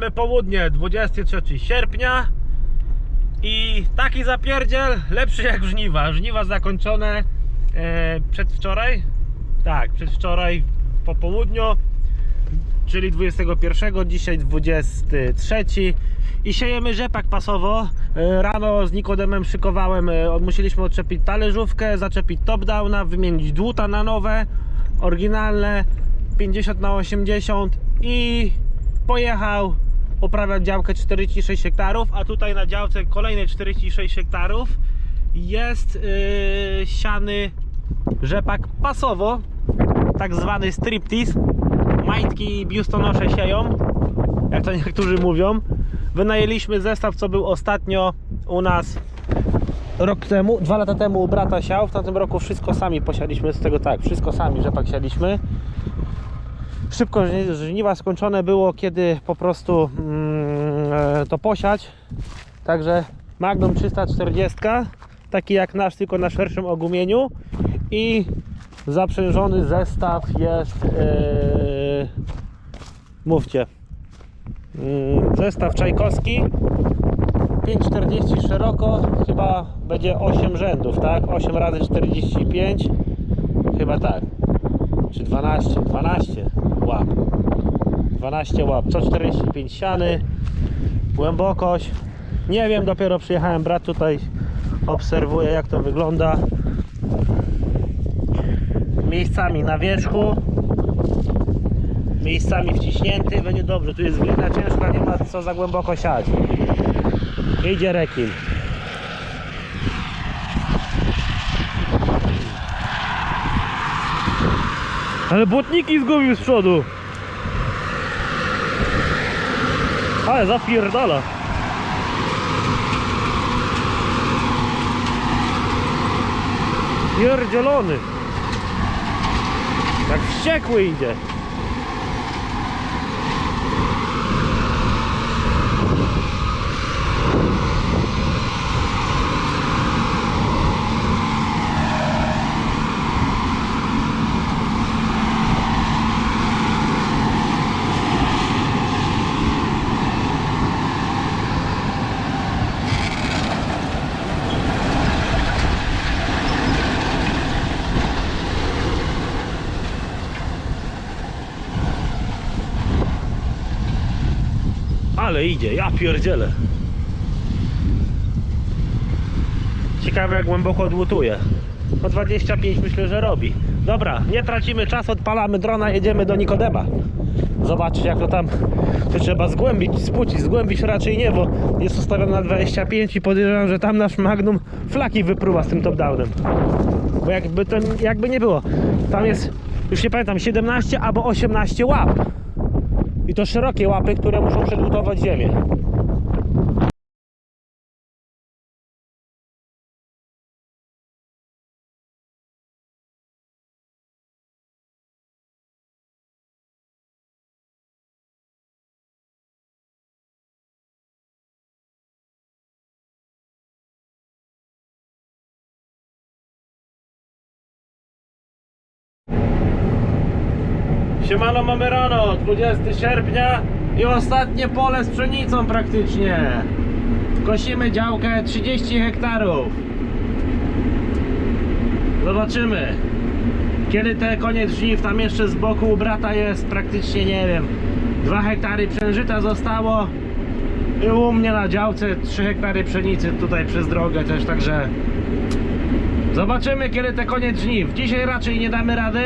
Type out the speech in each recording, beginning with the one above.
Mamy południe, 23 sierpnia i taki zapierdziel lepszy jak żniwa. Żniwa zakończone e, przedwczoraj, tak, przedwczoraj po południu, czyli 21, dzisiaj 23 i siejemy rzepak pasowo. E, Rano z Nikodemem szykowałem, e, musieliśmy odczepić talerzówkę, zaczepić top-downa, wymienić dłuta na nowe, oryginalne 50 na 80 i pojechał uprawiać działkę 46 hektarów, a tutaj na działce kolejne 46 hektarów jest yy, siany rzepak pasowo, tak zwany striptease. Majtki i biustonosze sieją, jak to niektórzy mówią. Wynajęliśmy zestaw, co był ostatnio u nas rok temu, dwa lata temu u brata siał. W tamtym roku wszystko sami posialiśmy, z tego tak, wszystko sami rzepak sialiśmy. Szybko żni- żniwa skończone było, kiedy po prostu mm, e, to posiać. Także Magnum 340, taki jak nasz, tylko na szerszym ogumieniu. I zaprzężony zestaw jest. Yy, mówcie. Yy, zestaw Czajkowski. 5,40 szeroko, chyba będzie 8 rzędów, tak? 8 razy 45, chyba tak. Czy 12? 12 łap. 12 łap, co 45 siany, głębokość. Nie wiem, dopiero przyjechałem, brat tutaj obserwuje jak to wygląda. Miejscami na wierzchu, miejscami wciśnięty, będzie dobrze. Tu jest glina ciężka, nie ma co za głęboko siać. Idzie rekin. Ale błotniki zgubił z przodu. Ale zapierdala. Pierdzielony. Jak wściekły idzie. Ale idzie, ja pierdzielę. Ciekawe jak głęboko odłutuje. No 25 myślę, że robi. Dobra, nie tracimy czasu, odpalamy drona, jedziemy do Nikodema. Zobaczcie jak to tam to trzeba zgłębić, spłucić, zgłębić raczej nie, bo jest ustawione na 25 i podejrzewam, że tam nasz Magnum flaki wypruwa z tym top-downem. Bo jakby, ten, jakby nie było, tam jest, już nie pamiętam, 17 albo 18 łap. I to szerokie łapy, które muszą przedłutować ziemię. Siemano, mamy rano, 20 sierpnia i ostatnie pole z pszenicą praktycznie. Kosimy działkę 30 hektarów. Zobaczymy. Kiedy te koniec żniw, tam jeszcze z boku u brata jest praktycznie, nie wiem, 2 hektary przężyta zostało. I u mnie na działce 3 hektary pszenicy tutaj przez drogę też, także zobaczymy kiedy te koniec żniw. Dzisiaj raczej nie damy rady.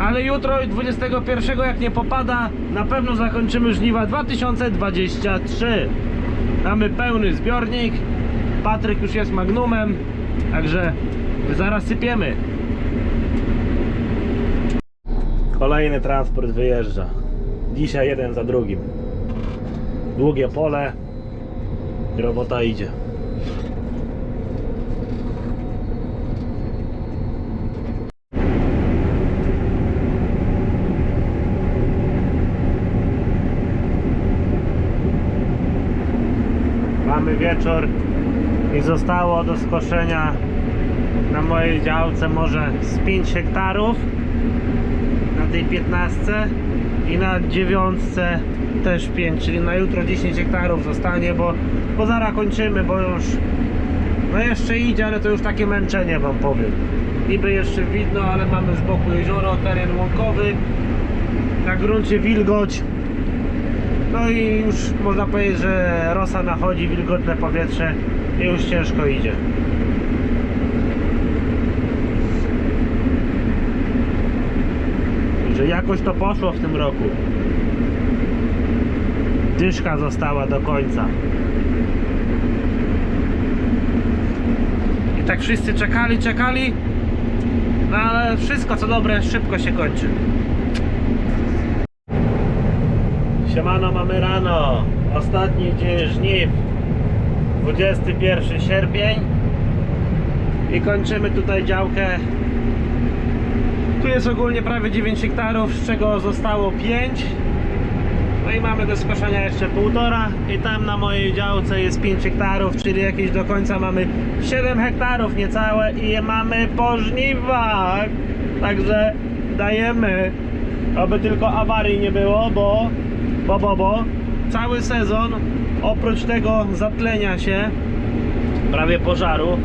Ale jutro i 21 jak nie popada, na pewno zakończymy żniwa 2023. Mamy pełny zbiornik. Patryk już jest magnumem, także zaraz sypiemy. Kolejny transport wyjeżdża. Dzisiaj jeden za drugim. Długie pole. Robota idzie. Mamy wieczór i zostało do skoszenia na mojej działce może z 5 hektarów. Na tej 15 i na dziewiątce też 5, czyli na jutro 10 hektarów zostanie, bo, bo zaraz kończymy, bo już no jeszcze idzie, ale to już takie męczenie wam powiem. Niby jeszcze widno, ale mamy z boku jezioro, teren łąkowy, na gruncie wilgoć. No i już można powiedzieć, że rosa nachodzi, wilgotne powietrze i już ciężko idzie. Że jakoś to poszło w tym roku. Dyszka została do końca. I tak wszyscy czekali, czekali. No ale wszystko co dobre szybko się kończy. Siemano, mamy rano. Ostatni dzień żniw. 21 sierpień. I kończymy tutaj działkę. Tu jest ogólnie prawie 9 hektarów, z czego zostało 5. No i mamy do skoszenia jeszcze półtora i tam na mojej działce jest 5 hektarów, czyli jakieś do końca mamy 7 hektarów niecałe i mamy po żniwach. Także dajemy. Oby tylko awarii nie było, bo bo, bo, bo cały sezon oprócz tego zatlenia się prawie pożaru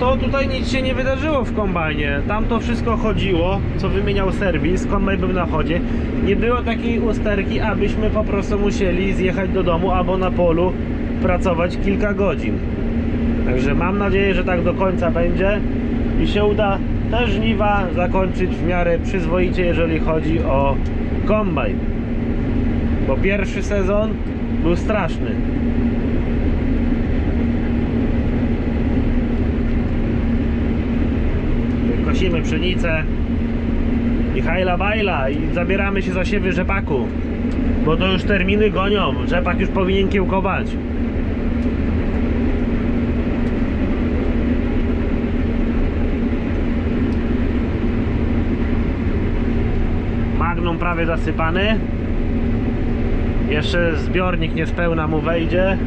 to tutaj nic się nie wydarzyło w kombajnie. Tam to wszystko chodziło, co wymieniał serwis, kombajn był na chodzie. Nie było takiej usterki, abyśmy po prostu musieli zjechać do domu albo na polu pracować kilka godzin. Także mam nadzieję, że tak do końca będzie i się uda te żniwa zakończyć w miarę przyzwoicie, jeżeli chodzi o kombajn. Bo pierwszy sezon był straszny. Kosimy pszenicę i hajla bajla i zabieramy się za siewy rzepaku. Bo to już terminy gonią. Rzepak już powinien kiełkować. Magnum prawie zasypany. Jeszcze zbiornik niespełna mu wejdzie.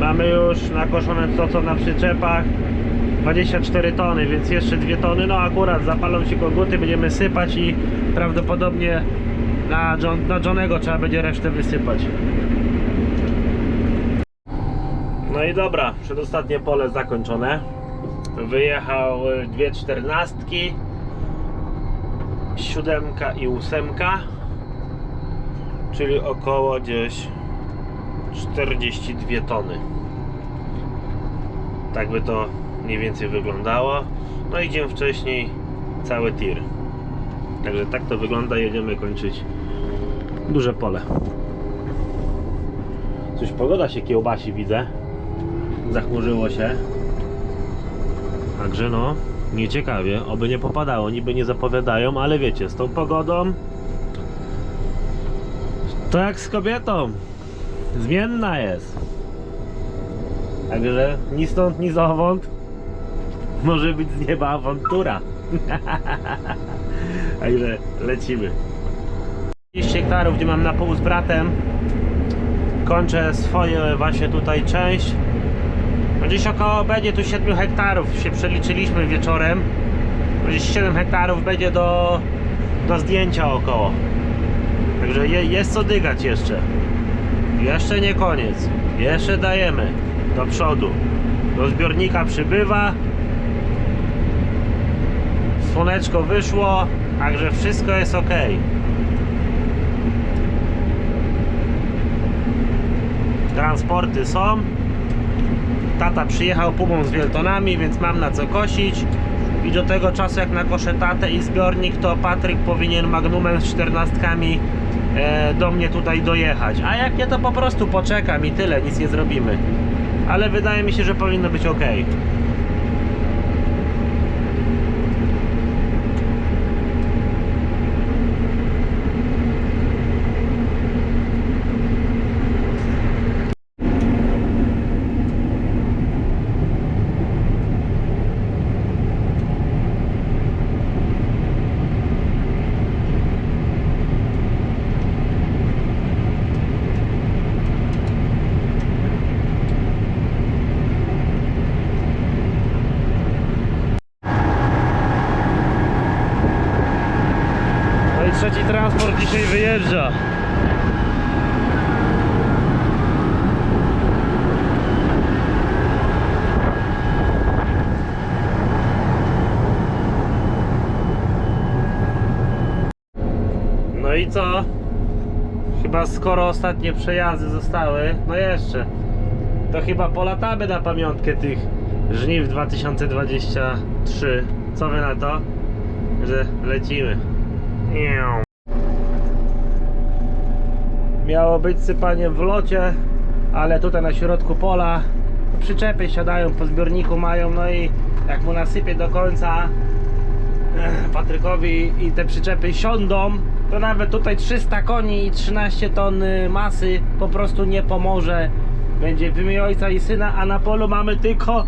Mamy już nakoszone to co na przyczepach 24 tony, więc jeszcze 2 tony. No akurat zapalą się koguty, będziemy sypać i prawdopodobnie na, John, na Johnego trzeba będzie resztę wysypać. No i dobra, przedostatnie pole zakończone. Wyjechał dwie czternastki, siódemka i ósemka czyli około gdzieś 42 tony. Tak by to mniej więcej wyglądało. No i dzień wcześniej cały tir. Także tak to wygląda, jedziemy kończyć duże pole. Coś pogoda się kiełbasi widzę. Zachmurzyło się. Także no, nieciekawie, oby nie popadało, niby nie zapowiadają, ale wiecie, z tą pogodą to jak z kobietą. Zmienna jest. Także ni stąd, ni zowąd może być z nieba awantura. Także lecimy. 30 hektarów, gdzie mam na pół z bratem. Kończę swoje właśnie tutaj część. No Gdzieś około będzie tu 7 hektarów. Się przeliczyliśmy wieczorem. Gdzieś 7 hektarów będzie do, do zdjęcia około. Także je, jest co dygać jeszcze. Jeszcze nie koniec. Jeszcze dajemy do przodu. Do zbiornika przybywa. Słoneczko wyszło, także wszystko jest ok. Transporty są. Tata przyjechał pumą z wieltonami, więc mam na co kosić. I do tego czasu jak nakoszę tatę i zbiornik, to Patryk powinien magnumem z czternastkami do mnie tutaj dojechać. A jak nie, to po prostu poczekam i tyle, nic nie zrobimy. Ale wydaje mi się, że powinno być ok. Transport dzisiaj wyjeżdża. No i co? Chyba skoro ostatnie przejazdy zostały, no jeszcze, to chyba polatamy na pamiątkę tych żniw 2023. Co wy na to? Że lecimy. Miau. Miało być sypanie w locie, ale tutaj na środku pola przyczepy siadają po zbiorniku mają, no i jak mu nasypie do końca eh, Patrykowi i te przyczepy siądą, to nawet tutaj 300 koni i 13 ton y, masy po prostu nie pomoże. Będzie w imię ojca i syna, a na polu mamy tylko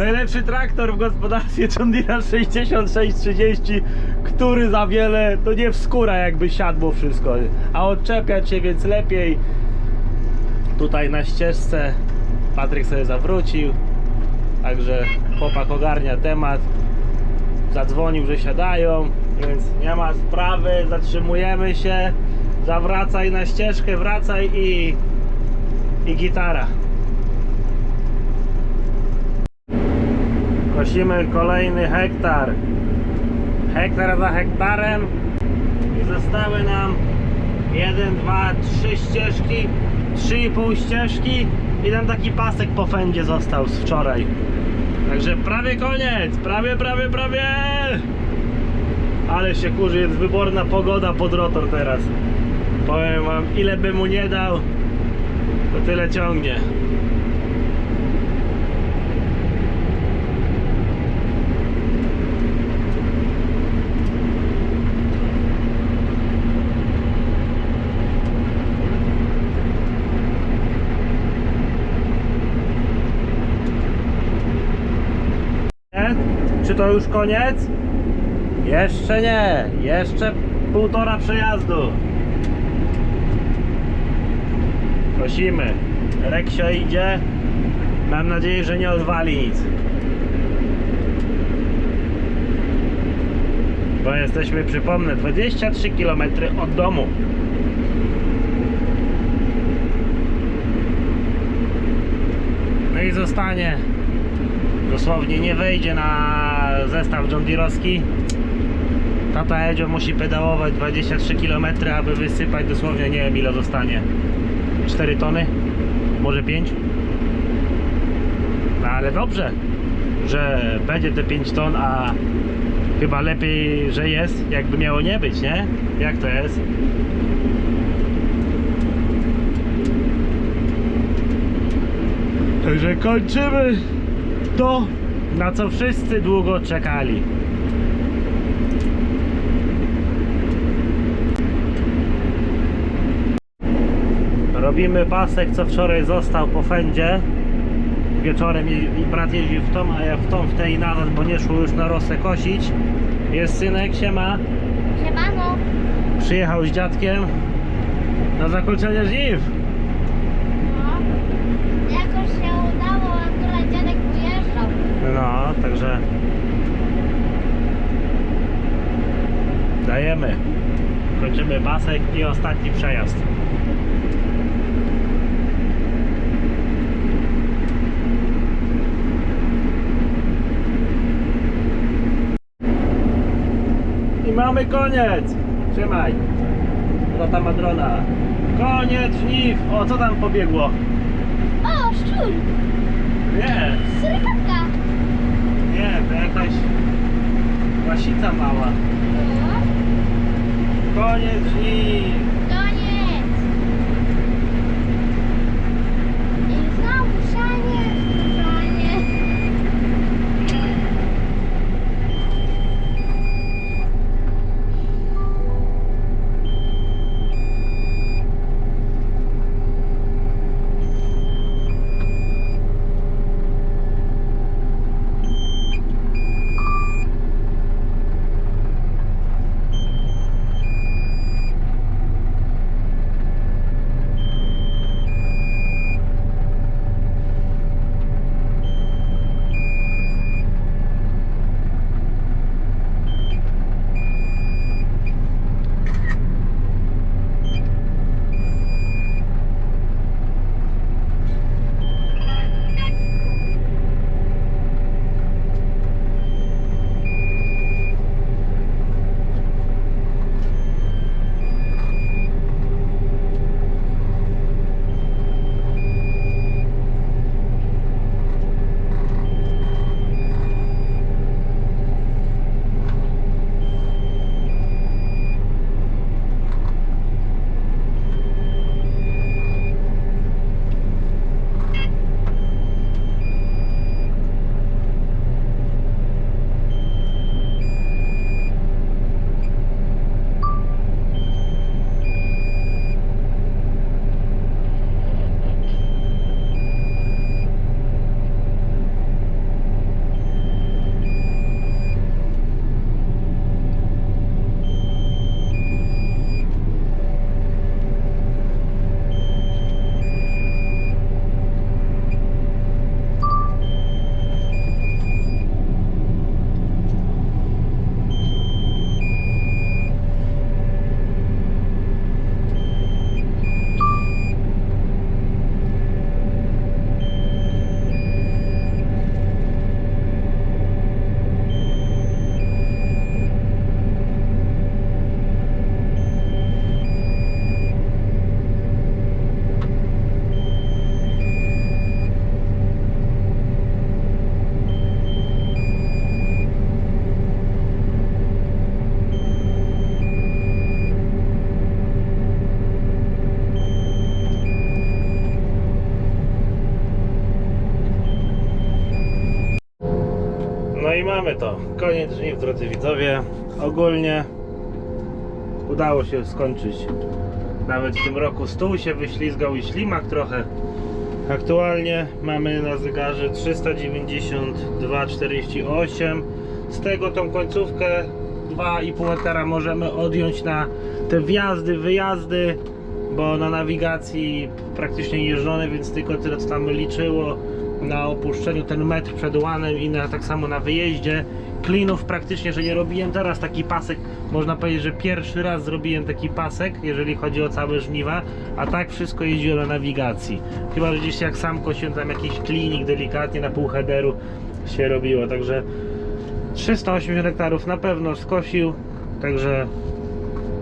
najlepszy traktor w gospodarstwie John Deere 6630, który za wiele to nie wskóra jakby siadło wszystko, a odczepiać się więc lepiej. Tutaj na ścieżce Patryk sobie zawrócił, także chłopak ogarnia temat zadzwonił, że siadają, więc nie ma sprawy, zatrzymujemy się, zawracaj na ścieżkę, wracaj i, i gitara. Kosimy kolejny hektar. Hektar za hektarem i zostały nam 1, 2, 3 ścieżki, 3,5 ścieżki i tam taki pasek po fędzie został z wczoraj. Także prawie koniec, prawie, prawie, prawie. Ale się kurzy, jest wyborna pogoda pod rotor teraz. Powiem wam, ile by mu nie dał, to tyle ciągnie. Nie? Czy to już koniec? Jeszcze nie, jeszcze półtora przejazdu. Prosimy. Reksio idzie. Mam nadzieję, że nie odwali nic. Bo jesteśmy, przypomnę, 23 km od domu. No i zostanie dosłownie nie wejdzie na zestaw John Deere'owski tata Edzio musi pedałować 23 km aby wysypać dosłownie nie wiem ile zostanie. 4 tony? Może 5 no ale dobrze że będzie te 5 ton a chyba lepiej że jest jakby miało nie być nie? Jak to jest? Także kończymy to, na co wszyscy długo czekali. Robimy pasek, co wczoraj został po fędzie. Wieczorem i, brat jeździł w tą, a ja w tą, w tej nazad, bo nie szło już na rosę kosić. Jest synek, siema. Siemano. Przyjechał z dziadkiem na zakończenie żniw. No. Jakoś się udało, akurat dziadek wyjeżdżał. No, także dajemy. Kończymy pasek i ostatni przejazd. I mamy koniec! Trzymaj! Złota madrona. Koniec żniw! O, co tam pobiegło? O, szczur! Nie, Syrykatka! nie, to jakaś łasica mała. Koniec żniw! Mamy to. Koniec żniw, drodzy widzowie. Ogólnie udało się skończyć. Nawet w tym roku stół się wyślizgał i ślimak trochę. Aktualnie mamy na zegarze 392,48. Z tego tą końcówkę 2,5 hektara możemy odjąć na te wjazdy, wyjazdy, bo na nawigacji praktycznie jeżdżone, więc tylko tyle co tam liczyło na opuszczeniu ten metr przed łanem i na, tak samo na wyjeździe. Klinów praktycznie, że nie robiłem teraz taki pasek, można powiedzieć, że pierwszy raz zrobiłem taki pasek, jeżeli chodzi o całe żniwa, a tak wszystko jeździło na nawigacji. Chyba, że gdzieś jak sam kosiłem tam jakiś klinik delikatnie na pół headeru się robiło, także 380 hektarów na pewno skosił, także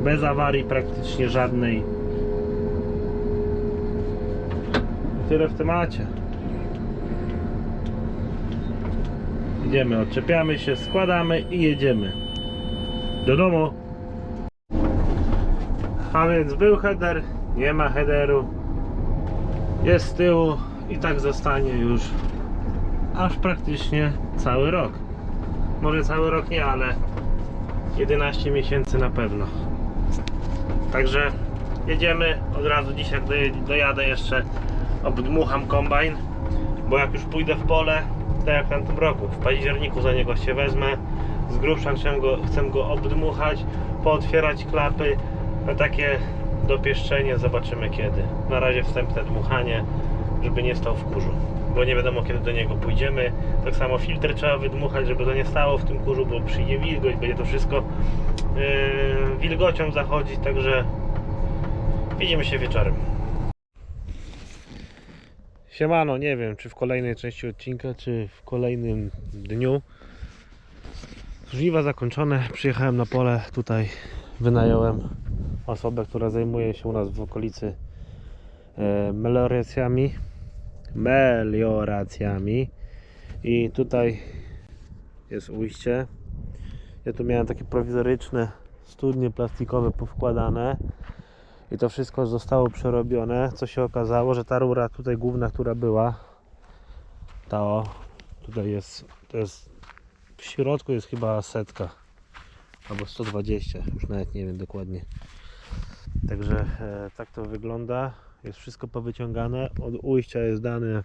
bez awarii praktycznie żadnej. Tyle w temacie. Idziemy, odczepiamy się, składamy i jedziemy do domu. A więc był header, nie ma headeru, jest z tyłu i tak zostanie już aż praktycznie cały rok. Może cały rok nie, ale 11 miesięcy na pewno. Także jedziemy od razu dzisiaj dojadę jeszcze obdmucham kombajn, bo jak już pójdę w pole, tak jak w tamtym roku, w październiku za niego się wezmę, z grubsza chcę go, chcę go obdmuchać, pootwierać klapy, na takie dopieszczenie zobaczymy kiedy. Na razie wstępne dmuchanie, żeby nie stał w kurzu, bo nie wiadomo kiedy do niego pójdziemy. Tak samo filtr trzeba wydmuchać, żeby to nie stało w tym kurzu, bo przyjdzie wilgoć, będzie to wszystko yy, wilgocią zachodzić, także widzimy się wieczorem. Siemano, nie wiem czy w kolejnej części odcinka, czy w kolejnym dniu. Żniwa zakończone, przyjechałem na pole, tutaj wynająłem osobę, która zajmuje się u nas w okolicy e, melioracjami. Melioracjami. I tutaj jest ujście. Ja tu miałem takie prowizoryczne studnie plastikowe powkładane i to wszystko zostało przerobione co się okazało, że ta rura tutaj główna, która była ta o, tutaj jest to jest w środku jest chyba setka albo 120, już nawet nie wiem dokładnie Także e, tak to wygląda. Jest wszystko powyciągane. Od ujścia jest dane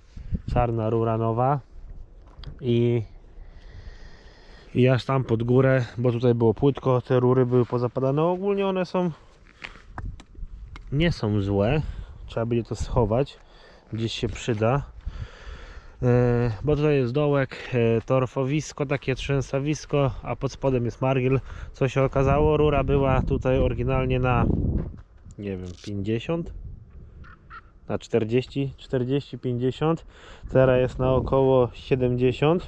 czarna rura nowa i, i aż tam pod górę, bo tutaj było płytko, te rury były pozapadane. Ogólnie one są nie są złe. Trzeba będzie to schować. Gdzieś się przyda. E, Bo tutaj jest dołek, e, torfowisko, takie trzęsawisko, a pod spodem jest margil. Co się okazało, rura była tutaj oryginalnie na nie wiem, 50 na 40, 40, 50 teraz jest na około 70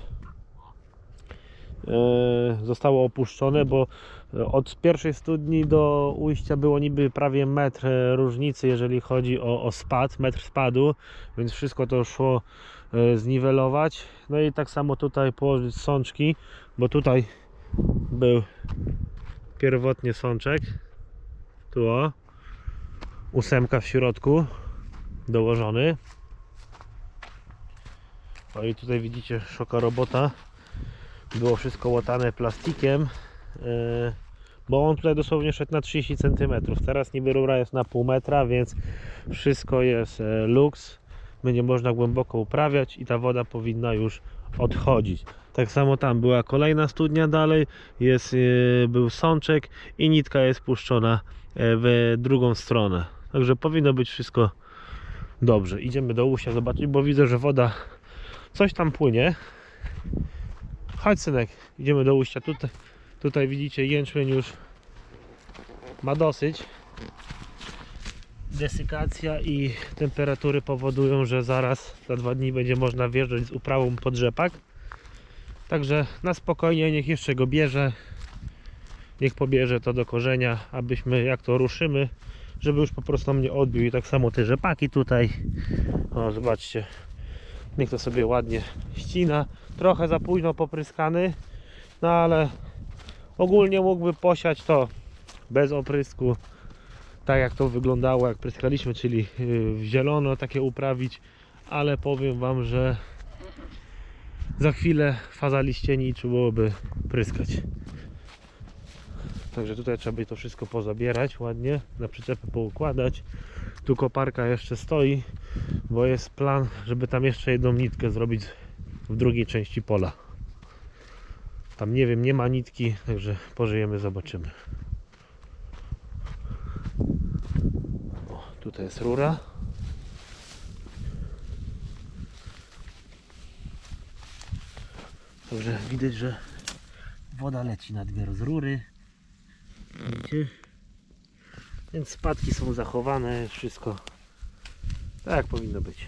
Yy, zostało opuszczone, bo od pierwszej studni do ujścia było niby prawie metr e, różnicy, jeżeli chodzi o, o spad, metr spadu, więc wszystko to szło e, zniwelować. No i tak samo tutaj położyć sączki, bo tutaj był pierwotnie sączek, tu o, ósemka w środku dołożony. No i tutaj widzicie szoka robota. Było wszystko łatane plastikiem bo on tutaj dosłownie szedł na 30 cm teraz niby rura jest na pół metra więc wszystko jest e, luks będzie można głęboko uprawiać i ta woda powinna już odchodzić tak samo tam była kolejna studnia dalej jest, yy, był sączek i nitka jest puszczona e, w drugą stronę Także powinno być wszystko dobrze. Idziemy do ujścia zobaczyć, bo widzę, że woda coś tam płynie. Chodź synek, idziemy do ujścia. Tutaj, tutaj widzicie jęczmień już ma dosyć. Desykacja i temperatury powodują, że zaraz za dwa dni będzie można wjeżdżać z uprawą pod rzepak. Także na spokojnie niech jeszcze go bierze. Niech pobierze to do korzenia, abyśmy jak to ruszymy, żeby już po prostu mnie odbił i tak samo te rzepaki tutaj o zobaczcie niech to sobie ładnie ścina trochę za późno popryskany no ale ogólnie mógłby posiać to bez oprysku tak jak to wyglądało jak pryskaliśmy czyli yy, w zielono takie uprawić ale powiem wam, że za chwilę faza liścieni i byłoby pryskać. Także tutaj trzeba by to wszystko pozabierać ładnie, na przyczepę poukładać. Tu koparka jeszcze stoi, bo jest plan, żeby tam jeszcze jedną nitkę zrobić w drugiej części pola. Tam nie wiem, nie ma nitki, także pożyjemy, zobaczymy. O, tutaj jest rura. Także widać, że woda leci nadmiar z rury. Widzicie? Więc spadki są zachowane, wszystko tak powinno być.